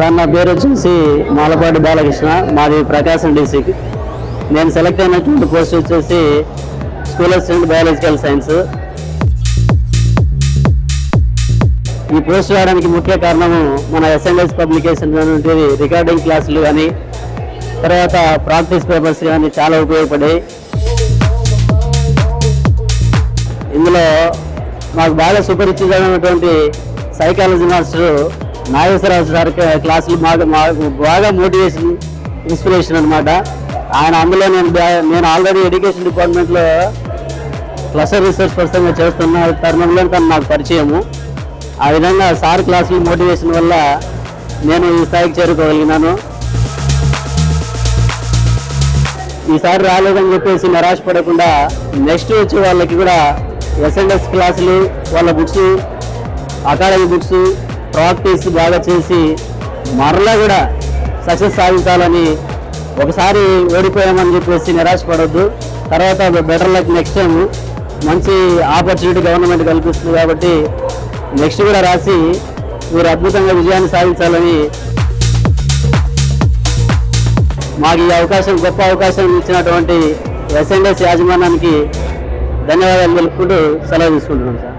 Sir నా పేరు వచ్చేసి మాలపాటి బాలకృష్ణ. మాది ప్రకాశం డిస్టిక్ నేను సెలెక్ట్ అయినటువంటి పోస్ట్ వచ్చేసి స్కూల్ అసిస్టెంట్ బయాలజికల్ సైన్స్ ఈ పోస్ట్ రావడానికి ముఖ్య కారణము మన ఎస్ఎన్ఎస్ పబ్లికేషన్ అనేటివి రికార్డింగ్ క్లాసులు కానీ తర్వాత ప్రాక్టీస్ పేపర్స్ కానీ చాలా ఉపయోగపడాయి ఇందులో మాకు బాగా సుపరిచితమైనటువంటి సైకాలజీ మాస్టరు నాగేశ్వరరావు సార్ క్లాసులు మాకు బాగా మోటివేషన్ ఇన్స్పిరేషన్ అనమాట ఆయన అందులో నేను నేను ఆల్రెడీ ఎడ్యుకేషన్ డిపార్ట్మెంట్లో క్లస్టర్ రీసెర్చ్ పర్సన్గా చేస్తున్న తరుణంలో తను నాకు పరిచయము. ఆ విధంగా సార్ క్లాసులు మోటివేషన్ వల్ల నేను ఈ స్థాయికి చేరుకోగలిగినాను. ఈసారి రాలేదని చెప్పేసి నిరాశపడకుండా నెక్స్ట్ వచ్చే వాళ్ళకి కూడా ఎస్ఎన్ఎస్ క్లాసులు వాళ్ళ బుక్స్ అకాడమీ బుక్స్ ప్రాక్టీస్ బాగా చేసి మరలా కూడా సక్సెస్ సాధించాలని ఒకసారి ఓడిపోయామని చెప్పేసి నిరాశపడొద్దు. తర్వాత బెటర్ లక్ నెక్స్ట్ టైం మంచి ఆపర్చునిటీ గవర్నమెంట్ కల్పిస్తుంది కాబట్టి నెక్స్ట్ కూడా రాసి మీరు అద్భుతంగా విజయాన్ని సాధించాలని మాకు ఈ అవకాశం గొప్ప అవకాశం ఇచ్చినటువంటి ఎస్ఎన్ఎస్ యాజమాన్యానికి ధన్యవాదాలు తెలుపుకుంటూ సెలవు తీసుకుంటున్నాం సార్.